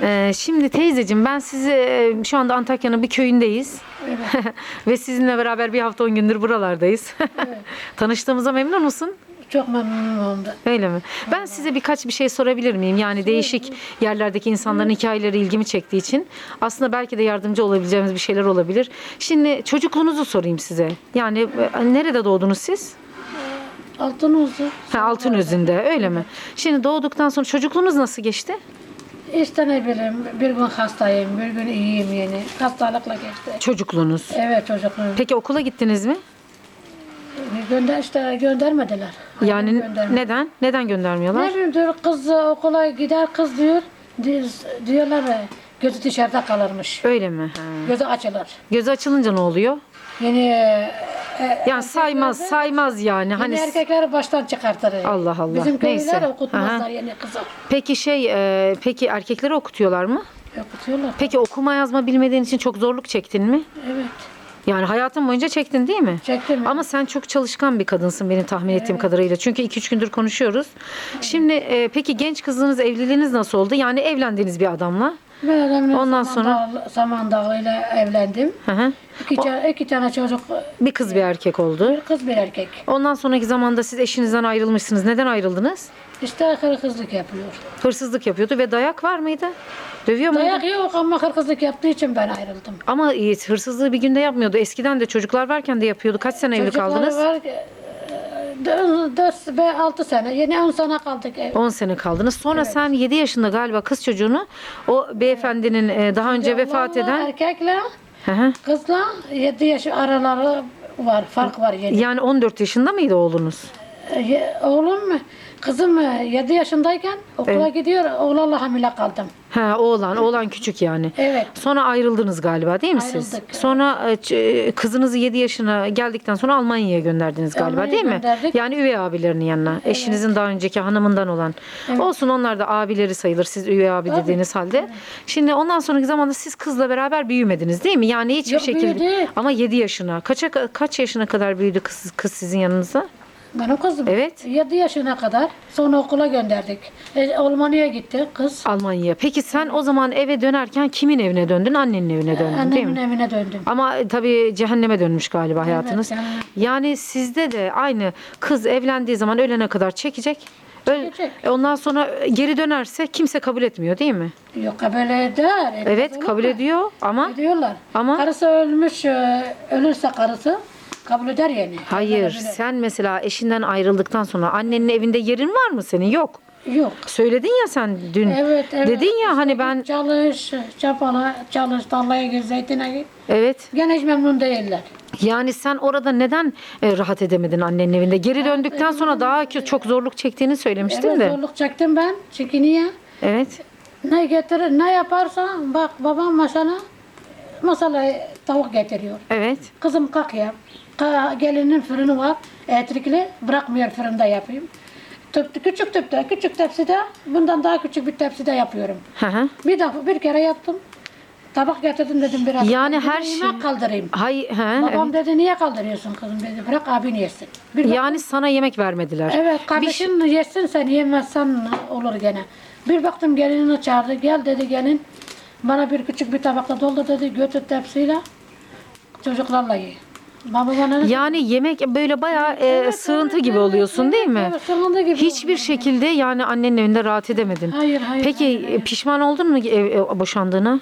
Ee, şimdi teyzeciğim ben sizi e, şu anda Antakya'nın bir köyündeyiz. Ve sizinle beraber bir hafta on gündür buralardayız. Tanıştığımıza memnun musun? Çok memnun oldum. Öyle mi? Ben size birkaç bir şey sorabilir miyim? Yani değişik yerlerdeki insanların hikayeleri ilgimi çektiği için aslında belki de yardımcı olabileceğimiz bir şeyler olabilir. Şimdi çocukluğunuzu sorayım size. Yani e, nerede doğdunuz siz? Altın olsun. Ha, Altınözü'nde öyle mi? Şimdi doğduktan sonra çocukluğunuz nasıl geçti? İşte ne bileyim bir gün hastayım, bir gün iyiyim yeni. Hastalıkla geçti. Çocukluğunuz. Evet çocukluğum. Peki okula gittiniz mi? Gönder işte göndermediler. Yani Göndermediler. neden? Neden göndermiyorlar? Ne bileyim diyor kız okula gider kız diyor. Di- Diyorlar e, gözü dışarıda kalırmış. Öyle mi? Ha. Gözü açılır. Gözü açılınca ne oluyor? Yeni e, Yani saymaz, saymaz yani. Hani erkekleri baştan çıkartır. Allah Allah, Bizim neyse. köylüler okutmazlar Aha. kızı. peki şey, e, peki erkekleri okutuyorlar mı? Okutuyorlar. Peki okuma yazma bilmediğin için çok zorluk çektin mi? Evet. Yani hayatın boyunca çektin değil mi? Çektim. Ama sen çok çalışkan bir kadınsın benim tahmin ettiğim kadarıyla. Çünkü 2-3 gündür konuşuyoruz. Şimdi e, peki genç kızınız evliliğiniz nasıl oldu? Yani evlendiğiniz bir adamla. Ben adamla Ondan Samandağ- Samandağ ile evlendim. Hı hı. İki, ca- iki tane çocuk, Bir kız bir erkek oldu. bir kız bir erkek. Ondan sonraki zamanda siz eşinizden ayrılmışsınız. Neden ayrıldınız? İşte hırkızlık yapıyor. Hırsızlık yapıyordu ve dayak var mıydı? Dövüyor muydu? Dayak yok ama hırkızlık yaptığı için ben ayrıldım. Ama hırsızlığı bir günde yapmıyordu. Eskiden de çocuklar varken de yapıyordu. Kaç sene evli Çocukları kaldınız? var, e, dö- dört ve altı sene. Yeni on sene kaldık. ev. 10 sene kaldınız. Sonra sen 7 yaşında galiba kız çocuğunu o beyefendinin e, daha önce vefat Oğlanla eden Erkekle Hı hı. kızla yedi yaş araları var. Fark var yedi. yani 14 yaşında mıydı oğlunuz? E, ye- Oğlum? Kızım e, yedi yaşındayken okula gidiyor. Oğlanla hamile kaldım. Ha oğlan, oğlan küçük yani. Evet. Sonra ayrıldınız galiba değil mi siz? Ayrıldık. Sonra e, e, kızınızı 7 yaşına geldikten sonra Almanya'ya gönderdiniz galiba Almanya'ya değil mi? gönderdik. Yani üvey abilerinin yanına. Eşinizin daha önceki hanımından olan. Olsun onlar da abileri sayılır siz üvey abi dediğiniz halde. Şimdi ondan sonraki zamanda siz kızla beraber büyümediniz değil mi? Yani hiçbir Yok, şekilde büyüdü. ama 7 yaşına. Kaça kaç yaşına kadar büyüdü kız kız sizin yanınızda? Benim kızım. Evet. 7 yaşına kadar. Sonra okula gönderdik. E, Almanya'ya gitti kız. Almanya'ya. Peki sen o zaman eve dönerken kimin evine döndün? Annenin evine döndün değil Annemin mi? evine döndüm. Ama e, tabii cehenneme dönmüş galiba hayatınız. cehenneme. Yani sizde de aynı kız evlendiği zaman ölene kadar çekecek. Öl- Çekecek. E, Ondan sonra geri dönerse kimse kabul etmiyor değil mi? Yok kabul eder. Evet kabul ediyor ama Ediyorlar. Ama- Karısı ölmüş, e, ölürse karısı kabul eder yani. hayır Kabul sen mesela eşinden ayrıldıktan sonra annenin evinde yerin var mı senin? Yok. Yok. Söyledin ya sen dün. Evet, evet. Dedin ya hani ben Çalış, çapala, çalış, tarlaya gir, zeytine git. evet Gene hiç memnun değiller. yani sen orada neden e, rahat edemedin annenin evinde? Geri döndükten sonra daha ki çok zorluk çektiğini söylemiştin Evet, de. zorluk çektim ben. Çünkü niye? Evet. Ne getirir, ne yaparsa bak babam masana masala tavuk getiriyor. Evet. Kızım kalk ya. Gelinin fırını var. Elektrikli. Bırakmıyor fırında yapayım. Tüp, küçük tüpte, küçük tepside, bundan daha küçük bir tepside yapıyorum. Hı hı. Bir defa bir kere yaptım. Tabak getirdim dedim biraz. Yani her yemek şey- kaldırayım. Hay, he, Babam dedi niye kaldırıyorsun kızım dedi. Bırak abin yesin. Bir bak- Yani sana yemek vermediler. evet kardeşin yesin sen yemezsen olur gene. Bir baktım gelinini çağırdı. Gel dedi gelin. Bana bir küçük bir tabakla doldu dedi. Götür tepsiyle. Çocuklarla ye. Yani yemek böyle bayağı e, Evet, sığıntı evet, gibi evet, oluyorsun evet, değil mi? evet, sığıntı gibi Hiçbir oluyorum. şekilde yani annenin evinde rahat edemedin. Hayır, hayır, Peki hayır, hayır. pişman oldun mu ev, ev- boşandığına?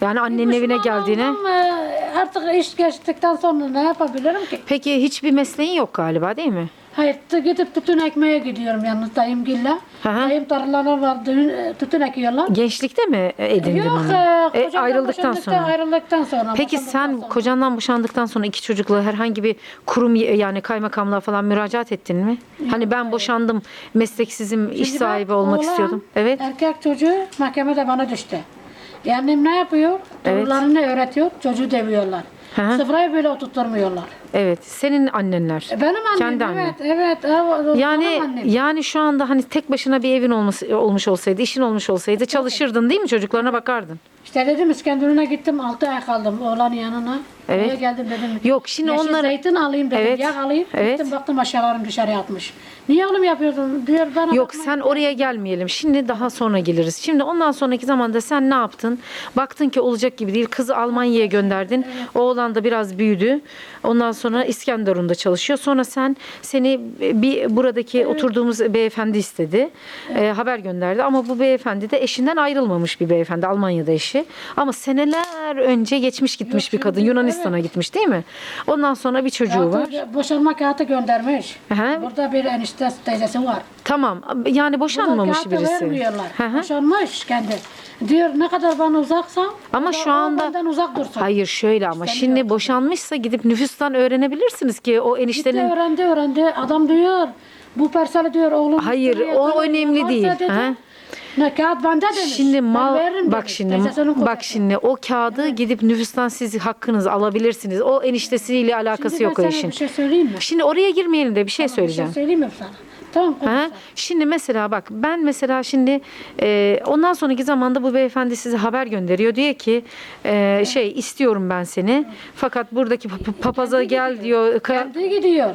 Yani annenin evine geldiğine. oldum, e, Artık iş geçtikten sonra ne yapabilirim ki? Peki hiçbir mesleğin yok galiba değil mi? Hayır gidip tütün ekmeye gidiyorum yalnız dayımgille. Hı. Dayım tarlaları var düğün- e, tütün ekiyorlar. Gençlikte mi edindin Yok onu? e, E, kocamdan ayrıldıktan boşandıktan- sonra. Ayrıldıktan sonra. Peki boşandıktan sen sonra. kocandan boşandıktan sonra iki çocukla herhangi bir kurum yani kaymakamlığa falan müracaat ettin mi? Hani ben boşandım, mesleksizim, iş Şimdi sahibi bak, olmak oğlan, istiyordum. Evet. Erkek çocuğu mahkemede bana düştü. Yani ne yapıyor? Evet. Torunlarını öğretiyor, çocuğu. Hı hı. Sıfırayı böyle oturtturmuyorlar. Evet. Senin annenler. E, Benim annem. Kendi annen. evet, evet. evet Yani yani şu anda hani tek başına bir evin olması olmuş olsaydı, işin olmuş olsaydı çalışırdın değil mi? Çocuklarına bakardın. İşte dedim İskenderun'a gittim 6 ay kaldım oğlanın yanına. Evet. Buraya geldim dedim. Yok, şimdi yeşil onları- zeytin alayım dedim. Evet, Yağ alayım. evet. Gittim baktım aşağılarım dışarı atmış. Niye oğlum yapıyordun? Diyor bana Yok bakma. sen oraya gelmeyelim. Şimdi daha sonra geliriz. Şimdi ondan sonraki zamanda sen ne yaptın? Baktın ki olacak gibi değil. Kızı Almanya'ya gönderdin. Oğlan da biraz büyüdü. Ondan sonra İskenderun'da çalışıyor. Sonra sen seni bir buradaki oturduğumuz beyefendi istedi. Ee, haber gönderdi. Ama bu beyefendi de eşinden ayrılmamış bir beyefendi. Almanya'da eşi. Ama seneler önce geçmiş gitmiş bir kadın. Yunanistan'a gitmiş değil mi? Ondan sonra bir çocuğu var. Kağıtı- Boşanma kağıtı göndermiş. Aha. Burada bir enişte teyzesi var. Tamam. Yani boşanmamış birisi. vermiyorlar. Hı. Boşanmış kendi. Diyor ne kadar bana uzaksam Ama şu anda benden uzak dursun. Hayır şöyle ama İstemiyor. şimdi boşanmışsa gidip nüfustan öğrenebilirsiniz ki o Gitti eniştenin öğrendi öğrendi. Adam diyor bu parseli diyor oğlum. Hayır, o önemli değil, dedi, ha? Ne kağıt bende demiş. Şimdi mal bak şimdi bak şimdi o kağıdı gidip nüfustan siz hakkınızı alabilirsiniz. O eniştesiyle alakası Şimdi yok o işin. Bir şey söyleyeyim mi? Şimdi oraya girmeyelim de bir şey söyleyeceğim. Bir şey söyleyeyim mi sana? Tamam Ha? Şimdi mesela bak ben mesela şimdi e, ondan sonraki zamanda bu beyefendi size haber gönderiyor. Diyor ki e, şey istiyorum ben seni. Fakat buradaki pa- papaza gel diyor. Kendi gidiyor.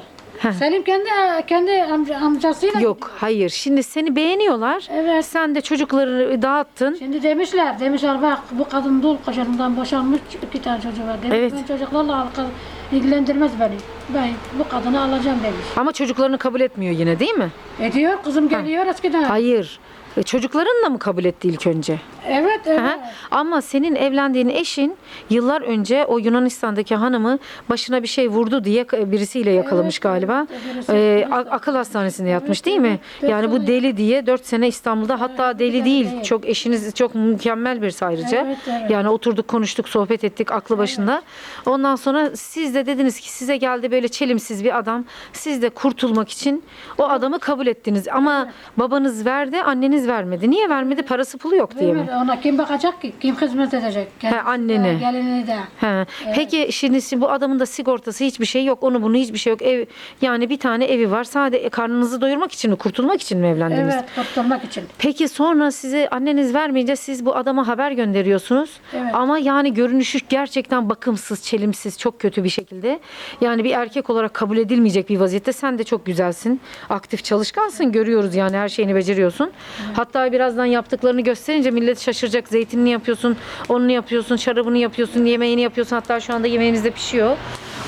Selim kendi kendi amca, amcasıyla Yok hayır. Şimdi seni beğeniyorlar. Evet. Sen de çocukları dağıttın. Şimdi demişler, demişler bak bu kadın dul kocanından boşanmış iki tane çocuğu var. Demiş Evet. ben çocuklarla alakalı ilgilendirmez beni. Ben bu kadını alacağım demiş. Ama çocuklarını kabul etmiyor yine değil mi? Ediyor kızım geliyor eskiden. Hayır. E, Çocukların da mı kabul etti ilk önce? Evet evet. Hı hı. Ama senin evlendiğin eşin yıllar önce o Yunanistan'daki hanımı başına bir şey vurdu diye birisiyle yakalamış Evet, galiba. evet, birisi- Ee, a- akıl hastanesinde yatmış değil mi? evet. Dört Yani bu sene- deli diye 4 sene İstanbul'da hatta deli değil. Çok eşiniz çok mükemmel bir ayrıca. Evet, evet. Yani oturduk konuştuk sohbet ettik aklı başında. Ondan sonra siz de dediniz ki size geldi böyle çelimsiz bir adam. Siz de kurtulmak için o adamı kabul ettiniz. Ama babanız verdi anneniz vermedi. Niye vermedi? Parası pulu yok diye mi? Ona kim bakacak ki? Kim hizmet edecek? Kendisi anneni. de, Gelini de. He. Peki şimdi si- bu adamın da sigortası hiçbir şey yok. Onu bunu hiçbir şey yok. Ev yani bir tane evi var. Sadece karnınızı doyurmak için mi, kurtulmak için mi evlendiniz? Evet kurtulmak için. Peki sonra size anneniz vermeyince siz bu adama haber gönderiyorsunuz. Evet. Ama yani görünüşü gerçekten bakımsız, çelimsiz, çok kötü bir şekilde. Yani bir erkek olarak kabul edilmeyecek bir vaziyette. Sen de çok güzelsin. Aktif, çalışkansın. Görüyoruz yani her şeyini beceriyorsun. Hatta birazdan yaptıklarını gösterince millet şaşıracak. Zeytinini yapıyorsun, onu yapıyorsun, şarabını yapıyorsun, yemeğini yapıyorsun. Hatta şu anda yemeğimiz de pişiyor.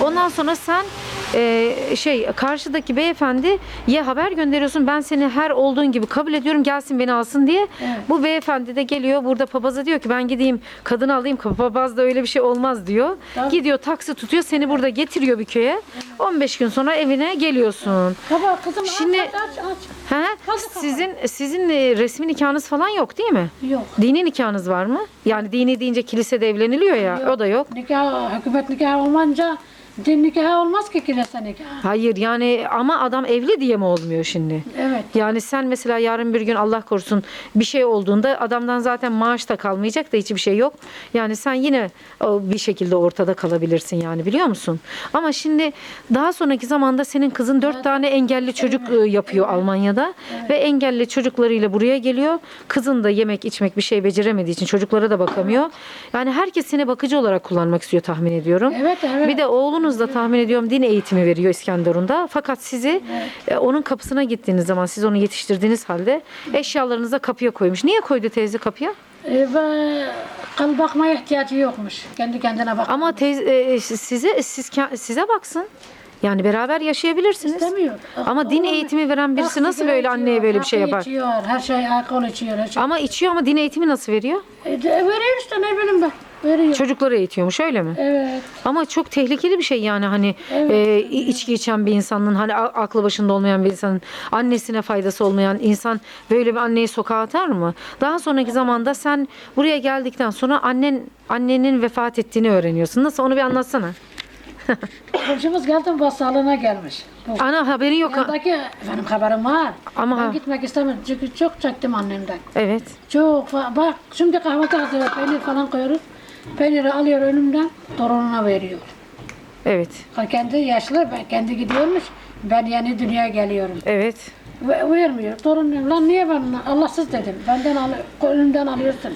Ondan sonra sen e, şey karşıdaki beyefendi ye haber gönderiyorsun. Ben seni her olduğun gibi kabul ediyorum. Gelsin beni alsın diye. Evet. Bu beyefendi de geliyor burada papaza diyor ki ben gideyim kadını alayım. Papazda öyle bir şey olmaz diyor. Tabii. Gidiyor taksi tutuyor seni burada getiriyor bir köye. 15 gün sonra evine geliyorsun. Baba kızım Şimdi- aç aç aç. He? Hadi kapat. Sizin sizin e, resmi nikahınız falan yok değil mi? Yok. Dini nikahınız var mı? Yani dini deyince kilisede evleniliyor ya. O da yok. Nikah, hükümet nikahı olmayınca din nikahı olmaz ki kilise nikahı. Hayır yani ama adam evli diye mi olmuyor şimdi? Evet. Yani sen mesela yarın bir gün Allah korusun bir şey olduğunda adamdan zaten maaş da kalmayacak da hiçbir şey yok. Yani sen yine bir şekilde ortada kalabilirsin yani biliyor musun? Ama şimdi daha sonraki zamanda senin kızın dört tane engelli çocuk e, yapıyor Almanya'da ve engelli çocuklarıyla buraya geliyor. Kızın da yemek içmek bir şey beceremediği için çocuklara da bakamıyor. Yani herkes seni bakıcı olarak kullanmak istiyor tahmin ediyorum. Evet, evet. Bir de oğlunuz da tahmin ediyorum din eğitimi veriyor İskenderun'da. Fakat sizi e, onun kapısına gittiğiniz zaman siz onu yetiştirdiğiniz halde eşyalarınızı da kapıya koymuş. Niye koydu teyze kapıya? E, ve kal bakmaya ihtiyacı yokmuş. Kendi kendine bak. Ama teyze e, size siz size baksın. Yani beraber yaşayabilirsiniz. İstemiyor. Ama din Oğlum, eğitimi veren birisi bak, nasıl böyle anneye içiyor, böyle bir şey yapar? içiyor, her şey alkol içiyor. Her şey. Ama içiyor ama din eğitimi nasıl veriyor? E, veriyor işte ne bileyim ben. Veriyor. Çocukları eğitiyormuş öyle mi? Evet. Ama çok tehlikeli bir şey yani hani Evet. e, içki içen bir insanın hani aklı başında olmayan bir insanın annesine faydası olmayan insan böyle bir anneyi sokağa atar mı? Daha sonraki zamanda sen buraya geldikten sonra annen annenin vefat ettiğini öğreniyorsun. Nasıl onu bir anlatsana. Komşumuz geldi bu sağlığına gelmiş. Bu. Ana haberin yok. Yanındaki benim haberim var. Ama ben ha- gitmek istemedim çünkü çok çektim annemden. Evet. Çok bak şimdi kahvaltı hazırlıyor peynir falan koyuyoruz. Peyniri alıyor önümden torununa veriyor. Evet. Kendi yaşlı, ben kendi gidiyormuş. Ben yeni dünyaya geliyorum. Evet. Ve vermiyor. Torun diyorum, lan niye ben Allahsız dedim. Benden al, önümden alıyorsun.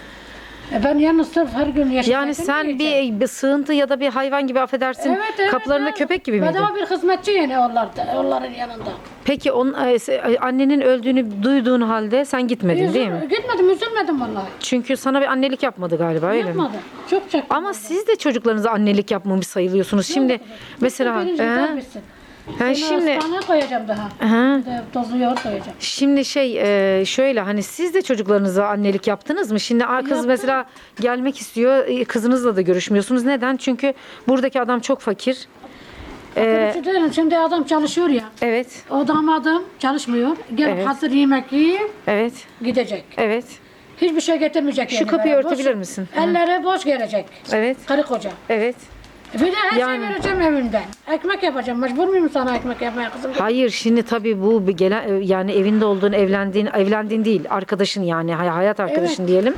E ben yalnız sırf her gün yaşamayı Yani sen bir, bir sığıntı ya da bir hayvan gibi affedersin. Evet, evet, kapılarında evet. köpek gibi miydin? Bedava bir hizmetçi yani onlarda, onların yanında. Peki on, e, se- annenin öldüğünü duyduğun halde sen gitmedin değil mi? Üzül- Gitmedim, üzülmedim vallahi. Çünkü sana bir annelik yapmadı galiba öyle mi? Yapmadım. Çok çektim. Ama siz de çocuklarınıza annelik yapmamış sayılıyorsunuz. Şimdi mesela Birinci He, Şimdi... Hastaneye koyacağım daha. De tozlu yoğurt koyacağım. Şimdi şey e, şöyle hani siz de çocuklarınıza annelik yaptınız mı? Şimdi a- kız Yaptım. mesela gelmek istiyor. e, Kızınızla da görüşmüyorsunuz. Neden? Çünkü buradaki adam çok fakir. Ee, Ee, şimdi adam çalışıyor ya. evet. O damadım çalışmıyor. Gelip Evet. hazır yemek yiyip Evet. gidecek. Evet. Hiçbir şey getirmeyecek. Şu kapıyı böyle. örtebilir Boş- misin? Hı. Elleri boş gelecek. Evet. Karı koca. Evet. Bir de her Yani- şey vereceğim evimden. Ekmek yapacağım. Mecbur muyum sana ekmek yapmaya kızım? Hayır şimdi tabii bu bir gelen yani evinde olduğun evlendiğin evlendiğin değil arkadaşın yani hay- hayat arkadaşın diyelim.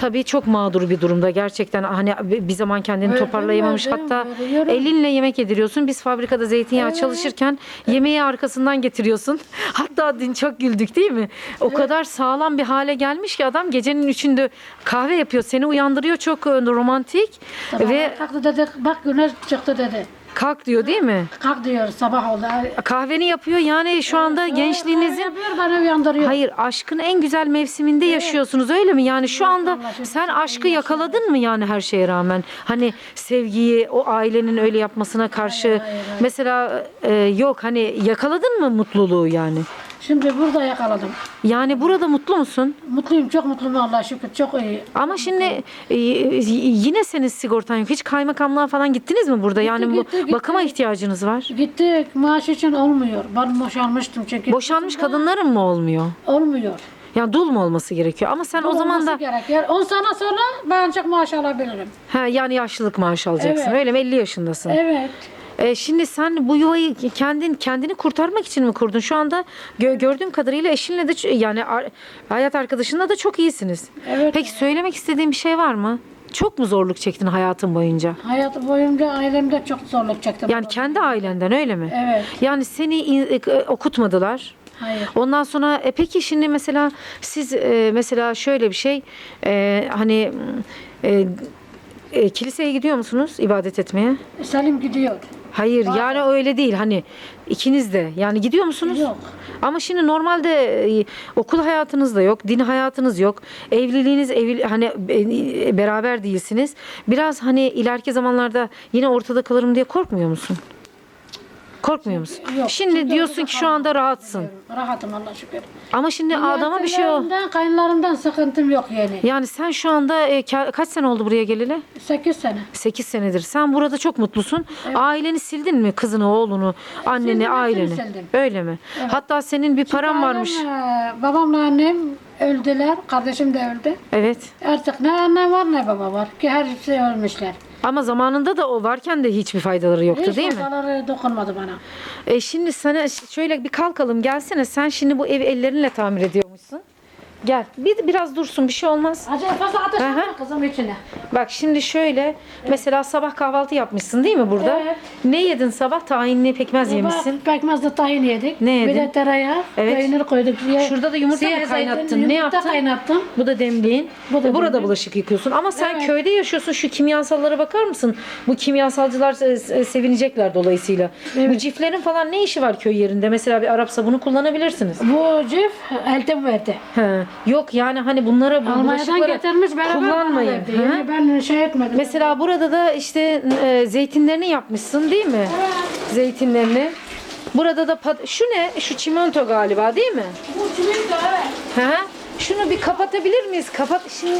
Tabii çok mağdur bir durumda gerçekten hani bir zaman kendini Verdim, toparlayamamış verdim, hatta veriyorum. elinle yemek yediriyorsun. Biz fabrikada zeytinyağı çalışırken yemeği arkasından getiriyorsun. Hatta dün çok güldük değil mi? O kadar sağlam bir hale gelmiş ki adam gecenin üçünde kahve yapıyor. Seni uyandırıyor çok e, romantik ve kalktı dedi bak güneş çıktı dedi. Kalk diyor değil mi? Kalk diyor sabah oldu. Kahveni yapıyor yani şu anda gençliğinizin yapıyor bana uyandırıyor. Hayır aşkın en güzel mevsiminde yaşıyorsunuz öyle mi? Yani şu anda sen aşkı yakaladın mı yani her şeye rağmen? Hani sevgiyi o ailenin öyle yapmasına karşı mesela e, yok hani yakaladın mı mutluluğu yani? Şimdi burada yakaladım. Yani burada mutlu musun? Mutluyum, çok mutluyum Allah'a şükür. Çok iyi. Ama şimdi e, yine senin sigortan yok. Hiç kaymakamlığa falan gittiniz mi burada? Yani bu gitti, gitti. bakıma ihtiyacınız var. Gittik, maaş için olmuyor. Ben boşanmıştım çünkü. Boşanmış kadınların mı olmuyor? Olmuyor. Yani dul mu olması gerekiyor? Ama sen o zaman da Gerek. Yani 10 sene sonra ben ancak maaş alabilirim. ha, yani yaşlılık maaşı alacaksın. Evet. Öyle mi? 50 yaşındasın. Evet. E, şimdi sen bu yuvayı kendin kendini kurtarmak için mi kurdun? Şu anda gö- gördüğüm kadarıyla eşinle de ç- yani ar- hayat arkadaşınla da çok iyisiniz. Evet. Peki söylemek istediğin bir şey var mı? Çok mu zorluk çektin hayatın boyunca? Hayatı boyunca ailemde çok zorluk çektim. Yani kendi ailenden öyle mi? Evet. Yani seni in- e, okutmadılar. Hayır. Ondan sonra e, peki şimdi mesela siz e, mesela şöyle bir şey e, hani e, e, kiliseye gidiyor musunuz ibadet etmeye? Selim gidiyor. Hayır yani öyle değil hani ikiniz de yani gidiyor musunuz? Yok. Ama şimdi normalde e, okul hayatınız da yok, din hayatınız yok. Evliliğiniz evli, hani e, beraber değilsiniz. Biraz hani ileriki zamanlarda yine ortada kalırım diye korkmuyor musun? Korkmuyor musun? Yok, Şimdi diyorsun ki şu anda rahatsın. Rahatım Allah şükür. Ama şimdi adama bir şey o. Yeğenlerimden, Kayınlarımdan sıkıntım yok yani. Yani sen şu anda e, ka- kaç sene oldu buraya geleli? 8 sene. 8 senedir. Sen burada çok mutlusun. Aileni sildin mi? Kızını, oğlunu, anneni, Sildim, hepsini aileni. sildim. Öyle mi? Hatta senin bir paran varmış. E, babamla annem öldüler. Kardeşim de öldü. Evet. Artık ne anne var ne baba var. Ki her şey ölmüşler. Ama zamanında da o varken de hiçbir faydaları yoktu Hiç değil mi? ortaları dokunmadı bana. E şimdi sana şöyle bir kalkalım gelsene. Sen şimdi bu evi ellerinle tamir ediyormuşsun. Gel. Bir biraz dursun bir şey olmaz. Acayip fazla ateş hı. yapma kızım içine. Bak şimdi şöyle mesela sabah kahvaltı yapmışsın değil mi burada? Evet. Ne yedin sabah? Tahinli pekmez yemişsin. Bak, Pekmezle tahin yedik. Ne yedin? Bir de tereyağı, Evet. peynir koyduk. Ye- Şurada da yumurta siyah zeytin, kaynattın? Ne yumurta yaptın? kaynattım. Bu da demliğin. Bu da E, Burada demliğin. bulaşık yıkıyorsun. Ama sen Evet. köyde yaşıyorsun. Şu kimyasallara bakar mısın? Bu kimyasalcılar e, e, sevinecekler dolayısıyla. Bu ciflerin falan ne işi var köy yerinde? Mesela bir Arap sabunu kullanabilirsiniz. Bu cif eltim verdi. He. Yok yani hani bunlara bu Almanya'dan bulaşıkları getirmiş beraber kullanmayın. bana verdi. Hı? Yani ben şey etmedim. Mesela burada da işte e, zeytinlerini yapmışsın değil mi? Zeytinlerini. Burada da pat- şu ne? Şu çimento galiba değil mi? Bu çimento evet. He? Şunu bir kapatabilir miyiz? Kapat. Şimdi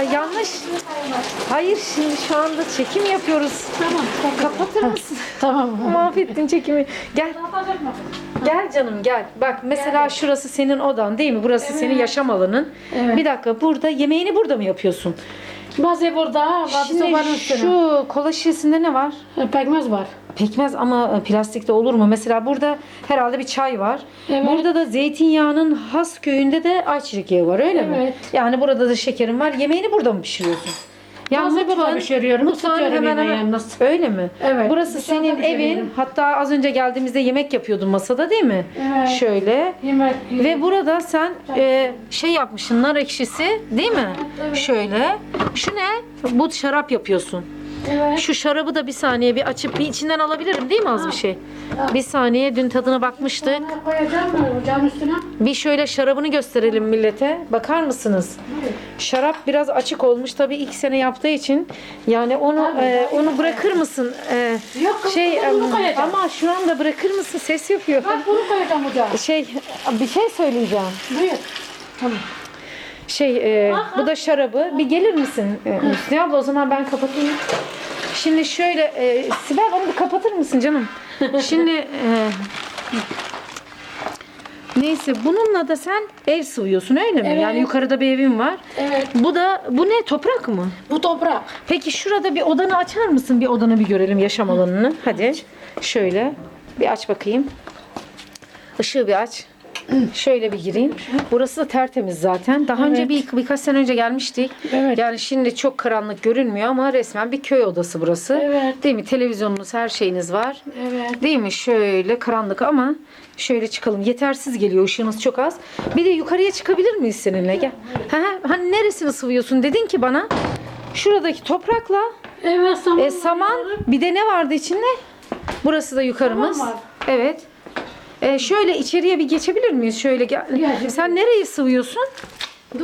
e, yanlış. Hayır şimdi şu anda çekim yapıyoruz. Tamam. Kapatır mısın? Tamam. Mahvettin çekimi. Gel. Gel canım gel. Bak mesela şurası senin odan değil mi? Burası senin yaşam alanın. Evet. Bir dakika burada yemeğini burada mı yapıyorsun? Bazı burada, bazı Şimdi üstüne. şu kola şişesinde ne var? Pekmez var. Pekmez ama e, plastikte olur mu? Mesela burada herhalde bir çay var. Evet. Burada da zeytinyağının has köyünde de ayçiçek yağı var öyle mi? Evet. Yani burada da şekerin var. Yemeğini burada mı pişiriyorsun? Bazı burada pişiriyorum, mutfağın hemen hemen. Öyle mi? Evet, Burası dışarıda senin evin. Hatta az önce geldiğimizde yemek yapıyordun masada değil mi? Evet. Şöyle. Yemek Ve burada sen e, şey yapmışsın nar ekşisi değil mi? Evet. Şöyle. Şu ne? Bu şarap yapıyorsun. Evet. Şu şarabı da bir saniye bir açıp bir içinden alabilirim değil mi az bir şey? Bir saniye dün tadına bakmıştık. Koyacağım mı ocağın üstüne? Bir şöyle şarabını gösterelim millete. Bakar mısınız? Şarap biraz açık olmuş tabii ilk sene yaptığı için. Yani onu e, onu bırakır mısın? E, Yok, şey bunu koyacağım. ama şu anda bırakır mısın? Ses yapıyor. Bak bunu koyacağım ocağa. Şey bir şey söyleyeceğim. Buyur. Tamam. Şey e, bu da şarabı. Bir gelir misin? E, Hüsnü abla o zaman ben kapatayım. Şimdi şöyle e, Sibel onu bir kapatır mısın canım? Şimdi e, neyse bununla da sen ev sıvıyorsun öyle mi? Evet. Yani yukarıda bir evin var. Evet. Bu da bu ne toprak mı? Bu toprak. Peki şurada bir odanı açar mısın? Bir odanı bir görelim yaşam alanını. Hadi. Şöyle. Bir aç bakayım. Işığı bir aç. Şöyle bir gireyim. Burası da tertemiz zaten. Daha önce bir birkaç sene önce gelmiştik. Evet. Yani şimdi çok karanlık görünmüyor ama resmen bir köy odası burası. Evet. Değil mi? Televizyonunuz, her şeyiniz var. Evet. Değil mi? Şöyle karanlık ama şöyle çıkalım. Yetersiz geliyor. ışığınız çok az. Bir de yukarıya çıkabilir miyiz seninle? Gel. Ha, hani neresini sıvıyorsun? Dedin ki bana şuradaki toprakla Evet saman. e, saman bir de ne vardı içinde? Burası da yukarımız. Saman var. Evet. E, şöyle içeriye bir geçebilir miyiz? Şöyle gel. Gel. Sen nereyi sıvıyorsun?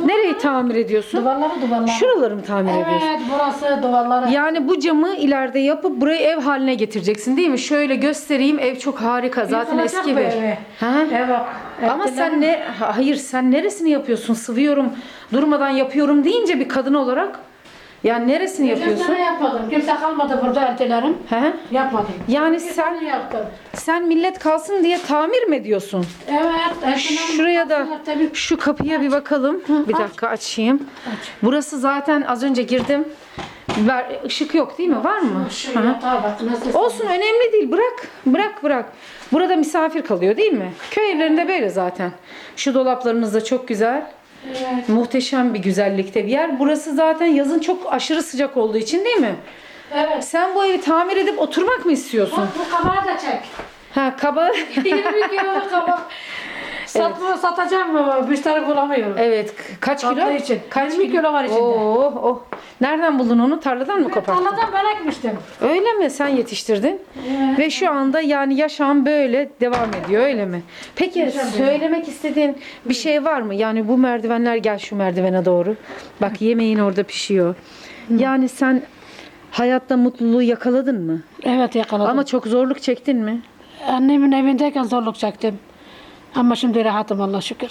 Nereyi tamir ediyorsun? Duvarları duvarları. Şuraları mı tamir ediyorsun? Evet burası duvarları. Yani bu camı ileride yapıp burayı ev haline getireceksin değil mi? Şöyle göstereyim. Ev çok harika. Zaten Yıkılacak eski bu bir. evi. Ha? Evet. Ama sen ne ha- hayır sen neresini yapıyorsun? Sıvıyorum, durmadan yapıyorum deyince bir kadın olarak yani neresini yapıyorsun? Kimse yapmadım. Kimse kalmadı burada eltilerim. He? Yapmadım. Yani sen yaptım. sen millet kalsın diye tamir mi ediyorsun? Evet. Şuraya da kalsınlar tabii. şu kapıya bir bakalım. Bir dakika açayım. Burası zaten az önce girdim. Ver, ışık yok değil mi? Var mı? Şu Hı hı. yatağa bak nasıl. Olsun önemli değil. Bırak. Bırak bırak. Burada misafir kalıyor değil mi? Köy evlerinde böyle zaten. Şu dolaplarınız da çok güzel. Evet. Muhteşem bir güzellikte bir yer. Burası zaten yazın çok aşırı sıcak olduğu için değil mi? Evet. Sen bu evi tamir edip oturmak mı istiyorsun? Bak bu kabağı da çek. Ha kaba. 20 kilo kabak. Satma, satacağım mı? Müşteri bulamıyorum. evet. Kaç kilo? Tatlı için. Kaç 20 kilo var içinde. Oo, oh. Nereden buldun onu? Tarladan mı koparttın? Tarladan ben ekmiştim. Öyle mi? Sen yetiştirdin. Ve şu anda yani yaşam böyle devam ediyor öyle mi? Peki Yaşam söylemek istediğin bir şey var mı? Yani bu merdivenler gel şu merdivene doğru. Bak yemeğin orada pişiyor. Yani sen hayatta mutluluğu yakaladın mı? Evet yakaladım. Ama çok zorluk çektin mi? Annemin evindeyken zorluk çektim. Ama şimdi rahatım Allah şükür.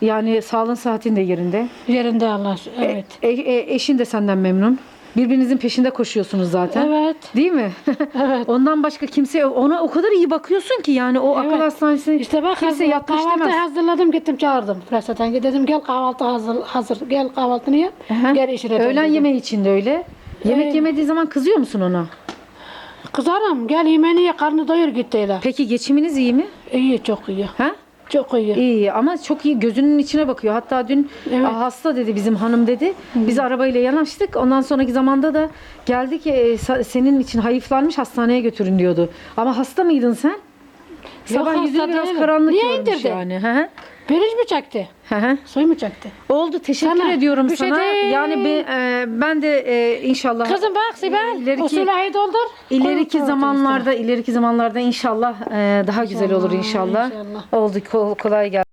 Yani sağlığın saatin de yerinde. Yerinde Allah şükür. Evet. E- e- eşin de senden memnun. Birbirinizin peşinde koşuyorsunuz zaten. Evet. Değil mi? Evet. Ondan başka kimse. Ona o kadar iyi bakıyorsun ki yani o akıl Evet. hastanesine İşte bak kimse hazır, yatmış kahvaltı demez. hazırladım gittim çağırdım. Presadan dedim gel kahvaltı hazır, hazır. gel kahvaltını yap. Aha. Gel işine Öğlen dedim. yemeği için de öyle. Yemek Evet. yemediği zaman kızıyor musun ona? Kızarım gel yemeğini ye karnı doyur git öyle. Peki geçiminiz iyi mi? İyi çok iyi. Ha? Çok iyi. İyi ama çok iyi gözünün içine bakıyor. Hatta dün Evet. "Aa, hasta dedi bizim hanım dedi. Biz arabayla yanaştık. Ondan sonraki zamanda da geldi ki "E, senin için hayıflanmış hastaneye götürün diyordu. Ama hasta mıydın sen? Sabah hasta yüzün biraz karanlık Niye görmüş indirdi? yani. Hı hı. Pirinç mi çekti? Hı hı. Suyu mu çekti? Oldu. Teşekkür Sana, ediyorum şey sana. değil. yani be- e, ben de e, inşallah Kızım bak Sibel. İleriki- Usulü doldur. İleriki Koy- zamanlarda, ileriki zamanlarda inşallah e, daha güzel olur İnşallah, inşallah. inşallah. Oldu kol- kolay gelsin.